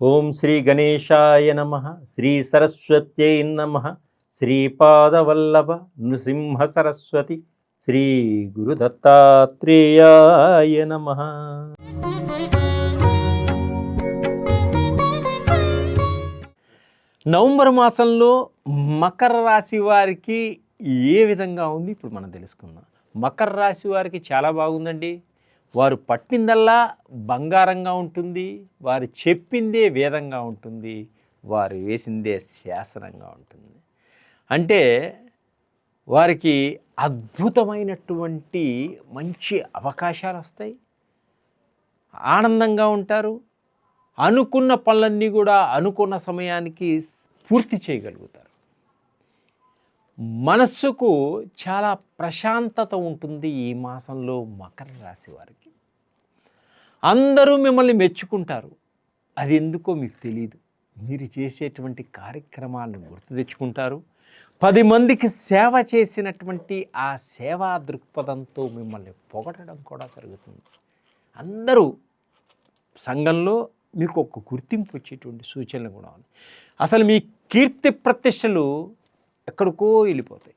ఓం శ్రీ గణేశాయ నమ శ్రీ సరస్వత్యై నమ శ్రీపాదవల్లభ నృసింహ సరస్వతి శ్రీ గురుదత్తాత్రేయాయ నమ. నవంబర్ మాసంలో మకర రాశి వారికి ఏ విధంగా ఉంది? ఇప్పుడు మనం తెలుసుకుందాం. మకర రాశి వారికి చాలా బాగుందండి. వారు పట్టిందల్లా బంగారంగా ఉంటుంది వారు చెప్పిందే వేదంగా ఉంటుంది వారు వేసిందే శాసనంగా ఉంటుంది. అంటే వారికి అద్భుతమైనటువంటి మంచి అవకాశాలు వస్తాయి. ఆనందంగా ఉంటారు. అనుకున్న పనులన్నీ కూడా అనుకున్న సమయానికి పూర్తి చేయగలుగుతారు. మనస్సుకు చాలా ప్రశాంతత ఉంటుంది ఈ మాసంలో మకర రాశి వారికి. అందరూ మిమ్మల్ని మెచ్చుకుంటారు. అది ఎందుకో మీకు తెలియదు మీరు చేసేటువంటి కార్యక్రమాలను గుర్తు తెచ్చుకుంటారు. పది మందికి సేవ చేసినటువంటి ఆ సేవా దృక్పథంతో మిమ్మల్ని పొగడడం కూడా జరుగుతుంది. అందరూ సంఘంలో మీకు ఒక గుర్తింపు వచ్చేటువంటి సూచనలు కూడా ఉన్నాయి. అసలు మీ కీర్తి ప్రతిష్టలు ఎక్కడికో వెళ్ళిపోతాయి.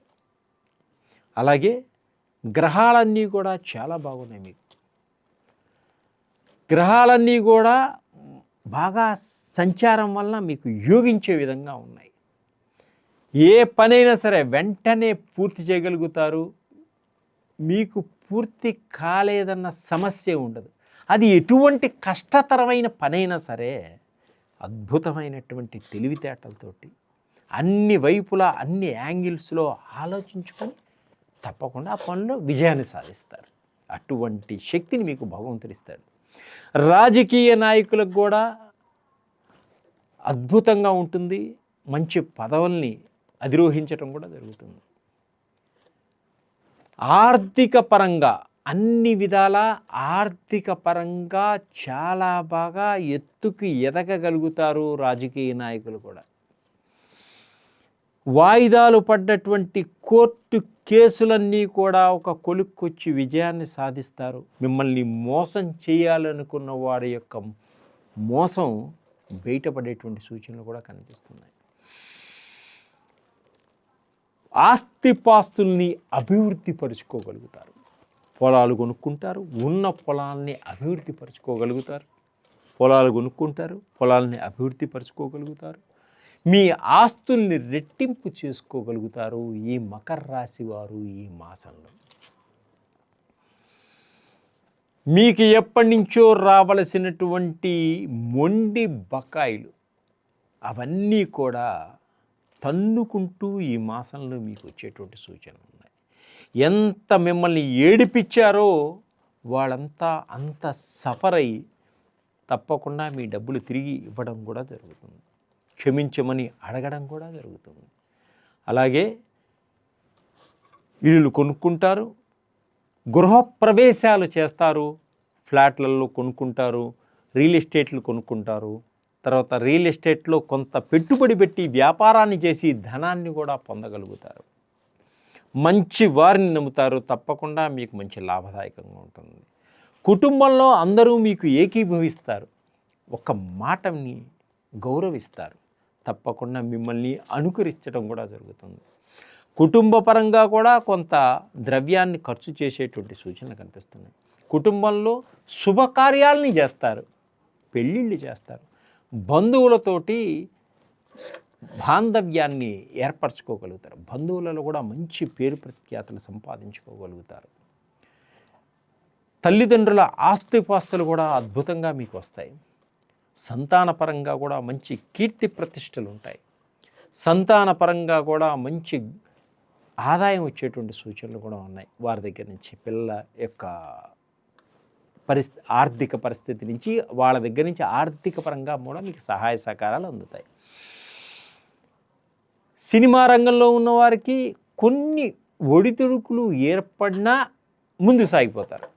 అలాగే గ్రహాలన్నీ కూడా చాలా బాగున్నాయి మీకు. గ్రహాలన్నీ కూడా బాగా సంచారం వలన మీకు యోగించే విధంగా ఉన్నాయి. ఏ పనైనా సరే వెంటనే పూర్తి చేయగలుగుతారు. మీకు పూర్తి కాలేదన్న సమస్య ఉండదు. అది ఎటువంటి కష్టతరమైన పనైనా సరే అద్భుతమైనటువంటి తెలివితేటలతోటి అన్ని వైపులా అన్ని యాంగిల్స్లో ఆలోచించుకొని తప్పకుండా ఆ పనిలో విజయాన్ని సాధిస్తారు. అటువంటి శక్తిని మీకు భగవంతుడు ఇస్తాడు. రాజకీయ నాయకులకు కూడా అద్భుతంగా ఉంటుంది. మంచి పదవుల్ని అధిరోహించడం కూడా జరుగుతుంది. ఆర్థిక పరంగా అన్ని విధాల ఆర్థిక పరంగా చాలా బాగా ఎత్తుకు ఎదగగలుగుతారు రాజకీయ నాయకులు కూడా. వాయిదాలు పడ్డటువంటి కోర్టు కేసులన్నీ కూడా ఒక కొలుక్కొచ్చి విజయాన్ని సాధిస్తారు. మిమ్మల్ని మోసం చేయాలనుకున్న వారి యొక్క మోసం బయటపడేటువంటి సూచనలు కూడా కనిపిస్తున్నాయి. ఆస్తిపాస్తుల్ని అభివృద్ధి పరుచుకోగలుగుతారు. పొలాలు కొనుక్కుంటారు. ఉన్న పొలాల్ని అభివృద్ధి పరుచుకోగలుగుతారు. పొలాలు కొనుక్కుంటారు. పొలాల్ని అభివృద్ధి పరుచుకోగలుగుతారు. మీ ఆస్తుల్ని రెట్టింపు చేసుకోగలుగుతారు ఈ మకర రాశి వారు ఈ మాసంలో. మీకు ఎప్పటి నుంచో రావలసినటువంటి మొండి బకాయిలు అవన్నీ కూడా తన్నుకుంటూ ఈ మాసంలో మీకు వచ్చేటువంటి సూచనలు ఉన్నాయి. ఎంత మిమ్మల్ని ఏడిపించారో వాళ్ళంతా అంత సఫర్ అయ్యి తప్పకుండా మీ డబ్బులు తిరిగి ఇవ్వడం కూడా జరుగుతుంది. క్షమించమని అడగడం కూడా జరుగుతుంది. అలాగే ఇళ్ళు కొనుక్కుంటారు గృహప్రవేశాలు చేస్తారు ఫ్లాట్లలో కొనుక్కుంటారు రియల్ ఎస్టేట్లు కొనుక్కుంటారు. తర్వాత రియల్ ఎస్టేట్లో కొంత పెట్టుబడి పెట్టి వ్యాపారాన్ని చేసి ధనాన్ని కూడా పొందగలుగుతారు. మంచి వారిని నమ్ముతారు తప్పకుండా మీకు మంచి లాభదాయకంగా ఉంటుంది. కుటుంబంలో అందరూ మీకు ఏకీభవిస్తారు ఒక మాటని గౌరవిస్తారు. తప్పకుండా మిమ్మల్ని అనుకరించడం కూడా జరుగుతుంది. కుటుంబ పరంగా కూడా కొంత ద్రవ్యాన్ని ఖర్చు చేసేటువంటి సూచనలు కనిపిస్తున్నాయి. కుటుంబంలో శుభకార్యాలని చేస్తారు పెళ్ళిళ్ళు చేస్తారు. బంధువులతోటి బాంధవ్యాన్ని ఏర్పరచుకోగలుగుతారు. బంధువులలో కూడా మంచి పేరు ప్రఖ్యాతలు సంపాదించుకోగలుగుతారు. తల్లిదండ్రుల ఆస్తిపాస్తులు కూడా అద్భుతంగా మీకు వస్తాయి. సంతానపరంగా కూడా మంచి కీర్తి ప్రతిష్టలు ఉంటాయి. సంతానపరంగా కూడా మంచి ఆదాయం వచ్చేటువంటి సూచనలు కూడా ఉన్నాయి. వారి దగ్గర నుంచి పిల్లల యొక్క పరిస్థితి ఆర్థిక పరిస్థితి నుంచి వాళ్ళ దగ్గర నుంచి ఆర్థిక పరంగా కూడా మీకు సహాయ సహకారాలు అందుతాయి. సినిమా రంగంలో ఉన్నవారికి కొన్ని ఒడిదుడుకులు ఏర్పడినా ముందు సాగిపోతారు.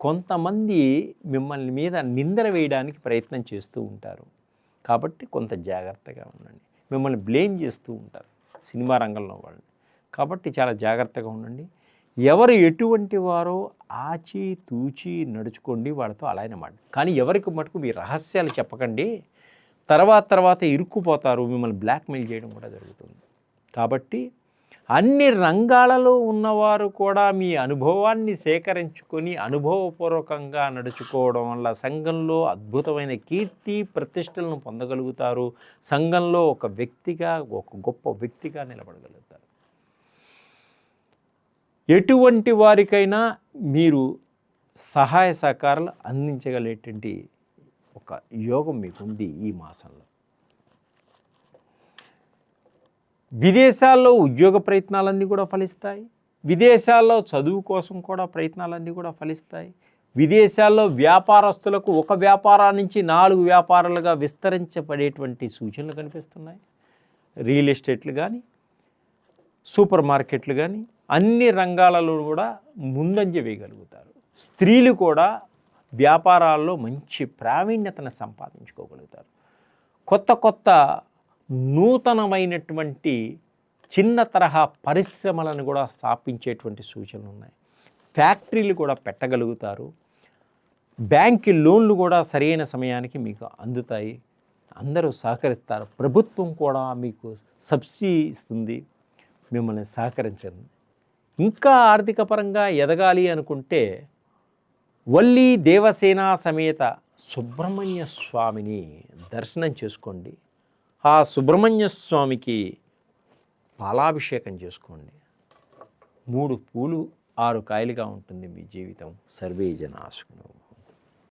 కొంతమంది మిమ్మల్ని మీద నిందల వేయడానికి ప్రయత్నం చేస్తూ ఉంటారు. కాబట్టి కొంత జాగ్రత్తగా ఉండండి. మిమ్మల్ని బ్లేమ్ చేస్తూ ఉంటారు సినిమా రంగంలో వాళ్ళని. కాబట్టి చాలా జాగ్రత్తగా ఉండండి. ఎవరు ఎటువంటి వారో ఆచి తూచి నడుచుకోండి వాళ్ళతో అలానే మాట కానీ ఎవరికి మటుకు మీ రహస్యాలు చెప్పకండి. తర్వాత తర్వాత ఇరుక్కుపోతారు. మిమ్మల్ని బ్లాక్మెయిల్ చేయడం కూడా జరుగుతుంది. కాబట్టి అన్ని రంగాలలో ఉన్నవారు కూడా మీ అనుభవాన్ని సేకరించుకొని అనుభవపూర్వకంగా నడుచుకోవడం వల్ల సంఘంలో అద్భుతమైన కీర్తి ప్రతిష్టలను పొందగలుగుతారు. సంఘంలో ఒక వ్యక్తిగా ఒక గొప్ప వ్యక్తిగా నిలబడగలుగుతారు. ఎటువంటి వారికైనా మీరు సహాయ సహకారాలు అందించగలేటువంటి ఒక యోగం మీకుంది ఈ మాసంలో. విదేశాల్లో ఉద్యోగ ప్రయత్నాలన్నీ కూడా ఫలిస్తాయి. విదేశాల్లో చదువు కోసం కూడా ప్రయత్నాలన్నీ కూడా ఫలిస్తాయి. విదేశాల్లో వ్యాపారస్తులకు ఒక వ్యాపారం నుంచి నాలుగు వ్యాపారాలుగా విస్తరించబడేటువంటి సూచనలు కనిపిస్తున్నాయి. రియల్ ఎస్టేట్లు కానీ సూపర్ మార్కెట్లు కానీ అన్ని రంగాలలో కూడా ముందంజ వేయగలుగుతారు. స్త్రీలు కూడా వ్యాపారాల్లో మంచి ప్రావీణ్యతను సంపాదించుకోగలుగుతారు. కొత్త కొత్త నూతనమైనటువంటి చిన్న తరహా పరిశ్రమలను కూడా స్థాపించేటువంటి సూచనలు ఉన్నాయి. ఫ్యాక్టరీలు కూడా పెట్టగలుగుతారు. బ్యాంక్ లోన్లు కూడా సరైన సమయానికి మీకు అందుతాయి. అందరూ సహకరిస్తారు. ప్రభుత్వం కూడా మీకు సబ్సిడీ ఇస్తుంది. మిమ్మల్ని సహకరించండి. ఇంకా ఆర్థిక పరంగా ఎదగాలి అనుకుంటే వల్లి దేవసేన సమేత సుబ్రహ్మణ్య స్వామిని దర్శనం చేసుకోండి. ఆ సుబ్రహ్మణ్య స్వామికి పాలాభిషేకం చేసుకోండి. మూడు పూలు ఆరు కాయలుగా ఉంటుంది మీ జీవితం. సర్వే జనాశును